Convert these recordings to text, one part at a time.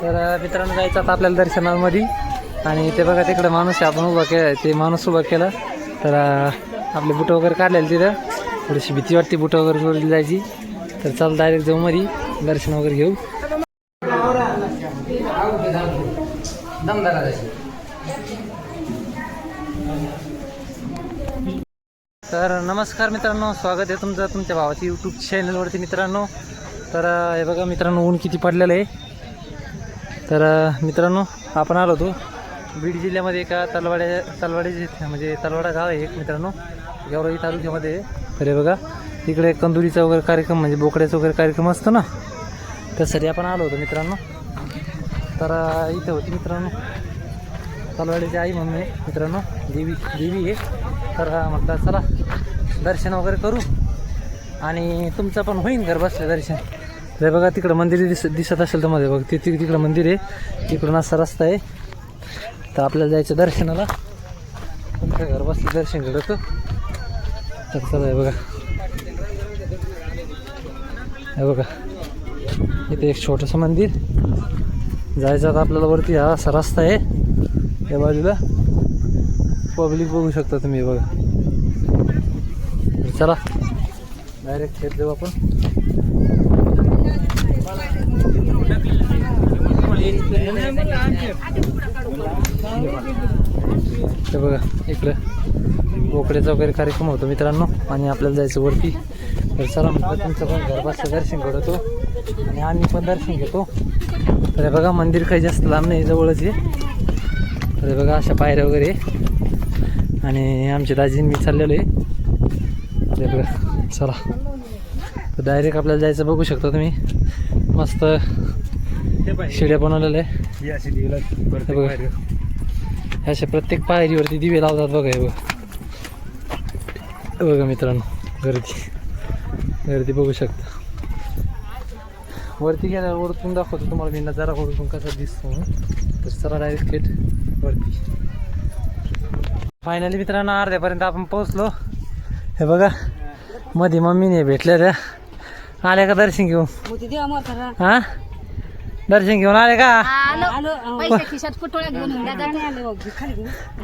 तर मित्रांनो जायचं आता आपल्याला दर्शनामध्ये. आणि ते बघा तिकडं माणूस आपण उभा केला ते माणूस उभा केला. तर आपले बुटं वगैरे काढलेले तिथं. थोडीशी भीती वाटते बुटं वगैरे जोडली जायची. तर चल डायरेक्ट जाऊ मध्ये दर्शन वगैरे घेऊ. तर नमस्कार मित्रांनो स्वागत आहे तुमचं तुमच्या भावाच्या यूट्यूब चॅनलवरती मित्रांनो. तर हे बघा मित्रांनो ऊन किती पडलेलं आहे. तर मित्रांनो आपण आलो होतो. बीड जिल्ह्यामध्ये एका तलवाड्या तलवाड्याचे म्हणजे तलवाडा गाव आहे एक मित्रांनो. गेवराई तालुक्यामध्ये आहे. बघा तिकडे कंदुरीचा वगैरे कार्यक्रम म्हणजे बोकड्याचा वगैरे कार्यक्रम असतो ना? त्यासाठी आपण आलो होतो मित्रांनो. तर इथे होती मित्रांनो. तलवाडीची आई म्हणून मित्रांनो. देवी देवी आहे. तर म्हटलं चला दर्शन वगैरे करू. आणि तुमचं पण होईन घर बसलं दर्शन. जर बघा तिकडं मंदिर दिस दिसत असेल तर मध्ये बघ ते तिकडं मंदिर आहे. तिकडून असा रस्ता आहे. तर आपल्याला जायचं दर्शनाला. तुमच्या घर बसलं दर्शन घडतं. तर चला आहे बघा. हे बघा. इथे एक छोटंसं मंदिर. जायचं आता आपल्याला वरती हा असा रस्ता आहे. या बाजूला. पब्लिक बघू शकता तुम्ही बघा. चला. डायरेक्ट थेट जाऊ आपण. हे बघा इकडं बोकड्याचा वगैरे कार्यक्रम होतो मित्रांनो. आणि आपल्याला जायचं वरती. तर चला म्हटलं तुमचं पण घरपासचं दर्शन घडवतो आणि आम्ही पण दर्शन घेतो. तर बघा मंदिर काही जास्त लांब नाही जवळच आहे. तर बघा अशा पायऱ्या वगैरे आणि आमचे दाजी मी चाललेलो आहे. ते बघा चला. तर डायरेक्ट आपल्याला जायचं बघू शकता तुम्ही. मस्त शिड्या बनवलेल्या आहे. बघा. अशा प्रत्येक पायरीवरती दिवे लावतात बघा हे बघा. बघा मित्रांनो गर्दी. गर्दी बघू शकता. वरती गेल्यावर वरतून दाखवतो तुम्हाला मी नजारा वरतून कसा दिसतो. तर चला डायरेक्ट थेट वरती. फायनली मित्रांनो अर्ध्यापर्यंत आपण पोहोचलो. हे बघा मध्ये मम्मीने भेटल्या त्या आल्या का दर्शन घेऊन? हा? दर्शन घेऊन आले का? आलो.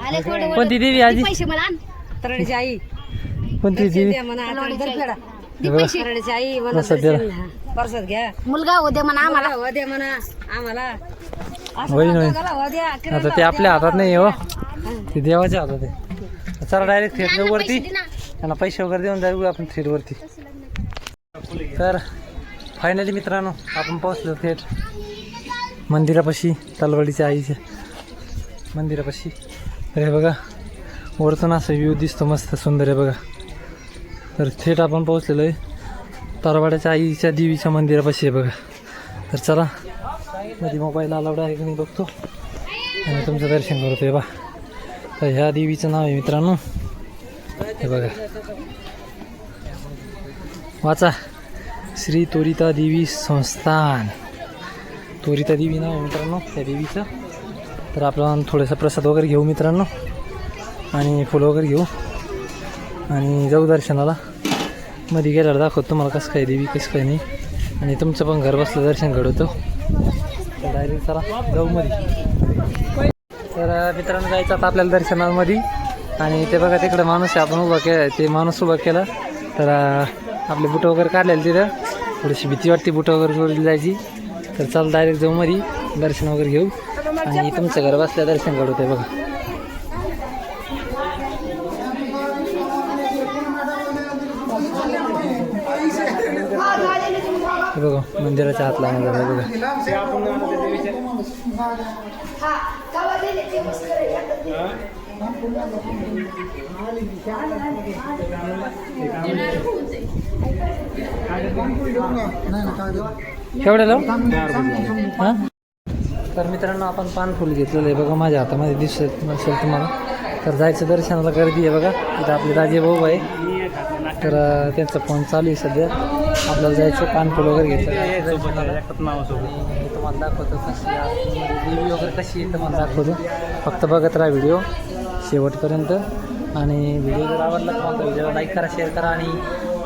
आले. कोणती देवी आजी? पैसे मला आण. तरडीची आई. कोणती देवी? हे घ्या. मुलगा होते म्हणा आम्हाला. हो म्हणा आम्हाला. हो आता ते आपल्या हातात नाही हो. ते देवाच्या हातात आहे. चला डायरेक्ट थेट जाऊ वरती. त्यांना पैसे वगैरे देऊन जाऊ आपण थेट वरती. तर फायनली मित्रांनो आपण पोहोचलो थेट मंदिरापाशी तलवाडीच्या आईच्या मंदिरापाशी. तर हे बघा वरतून असं व्ह्यू दिसतो मस्त सुंदर आहे बघा. तर थेट आपण पोहोचलेलो आहे तलवाड्याच्या आईच्या देवीच्या मंदिरापाशी आहे बघा. तर चला मध्ये मोबाईल अलाउड आहे की मी बघतो. आणि तुमचं दर्शन करतो आहे बा. तर ह्या देवीचं नाव आहे मित्रांनो. हे बघा. वाचा. श्री तोरिता देवी संस्थान. तोरिता देवी नाव मित्रांनो त्या देवीचं. तर आपण थोडंसं प्रसाद वगैरे घेऊ मित्रांनो. आणि फुलं वगैरे घेऊ. आणि जाऊ दर्शनाला. मध्ये गेल्यावर दाखवतो तुम्हाला कसं काय देवी कसं काय नाही. आणि तुमचं पण घर बसलं दर्शन घडवतो. तर डायरेक्ट चला जाऊ मध्ये. तर मित्रांनो जायचं आता आपल्याला दर्शनामध्ये. आणि ते बघा तिकडे माणूस आहे आपण उभा के ते माणूस उभा केला. तर आपले बुटं वगैरे काढलेले तिथं. थोडीशी भीती वाटते बुटा वगैरे जोडली जायची. तर चाल डायरेक्ट जाऊ मध्ये दर्शन वगैरे घेऊ. आणि तुमचं घर बसल्या दर्शन घडवते बघा. बघा मंदिराच्या हात लागणार आहे बघा. केवढ्याला हां? तर मित्रांनो आपण पानफुल घेतलेलं आहे बघा माझ्या हातामध्ये दिसत नसेल तुम्हाला. तर जायचं दर्शनाला गर्दी आहे बघा. इथं आपले राजे भाऊ आहे. तर त्यांचा फोन चालू आहे सध्या. आपल्याला जायचं पानफुल वगैरे घेतलं. तुम्हाला दाखवतो कशी देवी वगैरे कशी आहे तुम्हाला दाखवतो. फक्त बघत राहा व्हिडिओ शेवटपर्यंत. आणि व्हिडिओ जर आवडला तुम्हाला माझा व्हिडिओ लाईक करा शेअर करा आणि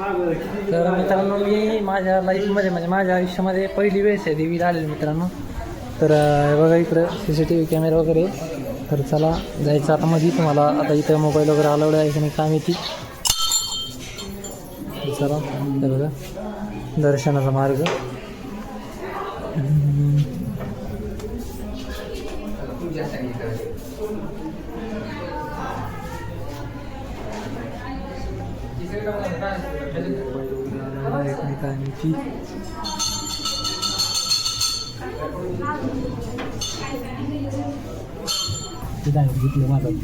तर मित्रांनो मी माझ्या लाईफमध्ये म्हणजे माझ्या आयुष्यामध्ये पहिली वेळेस आहे देवीला आलेली मित्रांनो. तर बघा इकडं C C T V camera वगैरे तर चला जायचं आता मध्ये तुम्हाला. आता इथं मोबाईल वगैरे अलाउड आहे की नाही काय माहिती. चला बघा. दर्शनाचा मार्ग.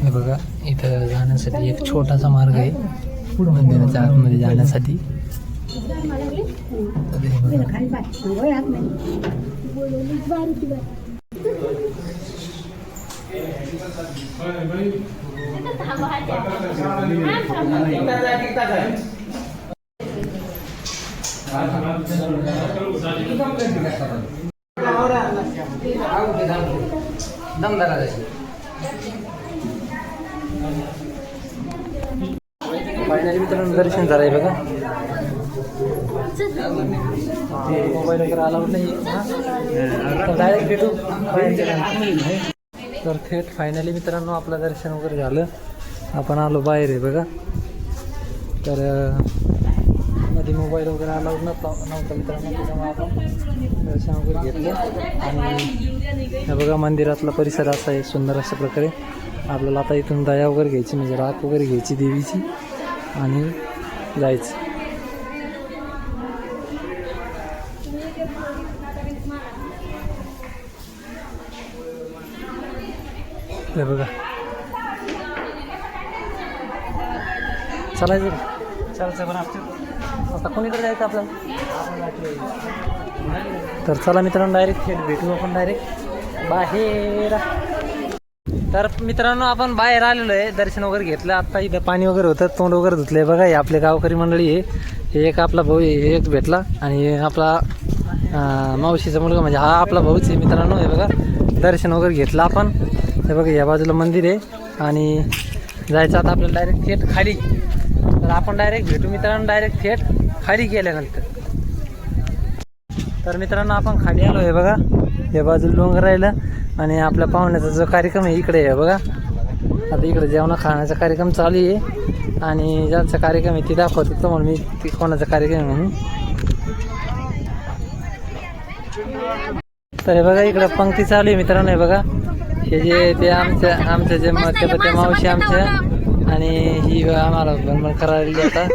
हे बघा इथं जाण्यासाठी एक छोटासा मार्ग आहे. मंदिराच्या आतमध्ये जाण्यासाठी. फायनली मित्रांनो दर्शन झालंय बघा. मोबाईल वगैरे अलाउड नाही. डायरेक्ट भेटू. तर थेट फायनली मित्रांनो आपलं दर्शन वगैरे झालं. आपण आलो बाहेर आहे बघा. तर आधी मोबाईल वगैरे अलाउड नव्हता नव्हता मित्रांनो त्याच्यामुळे आपण दर्शन वगैरे घेतलं. आणि हे बघा मंदिरातला परिसर असा आहे सुंदर अशा प्रकारे. आपल्याला आता इथून दया वगैरे घ्यायची म्हणजे राख वगैरे घ्यायची देवीची. आणि जायचं. हे बघा. चालायचं पण आता कोणीकडे जायचं आपल्याला? तर चला मित्रांनो डायरेक्ट थेट भेटू आपण डायरेक्ट बाहेर. तर मित्रांनो आपण बाहेर आलेलो आहे. दर्शन वगैरे घेतलं. आता इथं पाणी वगैरे होतं. तोंड वगैरे धुतलंय. बघा हे आपले गावकरी मंडळी आहे. हे एक आपला भाऊ आहे. हे एक भेटला. आणि आपला मावशीचा मुलगा म्हणजे हा आपला भाऊच आहे मित्रांनो. हे बघा दर्शन वगैरे घेतलं आपण. हे बघा या बाजूला मंदिर आहे. आणि जायचं आता आपल्याला डायरेक्ट थेट खाली. तर आपण डायरेक्ट भेटू. मित्रांनो डायरेक्ट थेट खाली गेल्यानंतर. तर मित्रांनो आपण खाली आलो आहे बघा. हे बाजूला डोंगर राहिलं आणि आपल्या पाहुण्याचा जो कार्यक्रम आहे इकडे आहे बघा. आता इकडे जेवणा खाण्याचा कार्यक्रम चालू आहे. आणि ज्यांचा कार्यक्रम आहे ते होतो म्हणून मी ते कोणाचा कार्यक्रम आहे म्हणून. तर हे बघा इकडं पंक्ती चालू आहे मित्रांनो हे बघा. हे जे ते आमच्या आमच्या जे म- ते मावशी आमच्या आणि ही आम्हाला भ्रमण करायला आता.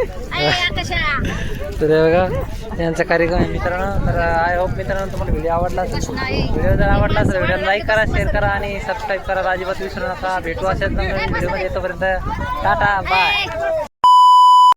तर हे बघा यांचा कार्यक्रम आहे मित्रांनो. तर आय होप मित्रांनो तुम्हाला व्हिडिओ आवडला असेल. व्हिडिओ जर आवडला असेल व्हिडिओ लाईक करा शेअर करा आणि सबस्क्राईब करा. अजिबात विसरू नका. भेटू अशाच व्हिडिओमध्ये येतोपर्यंत टाटा बाय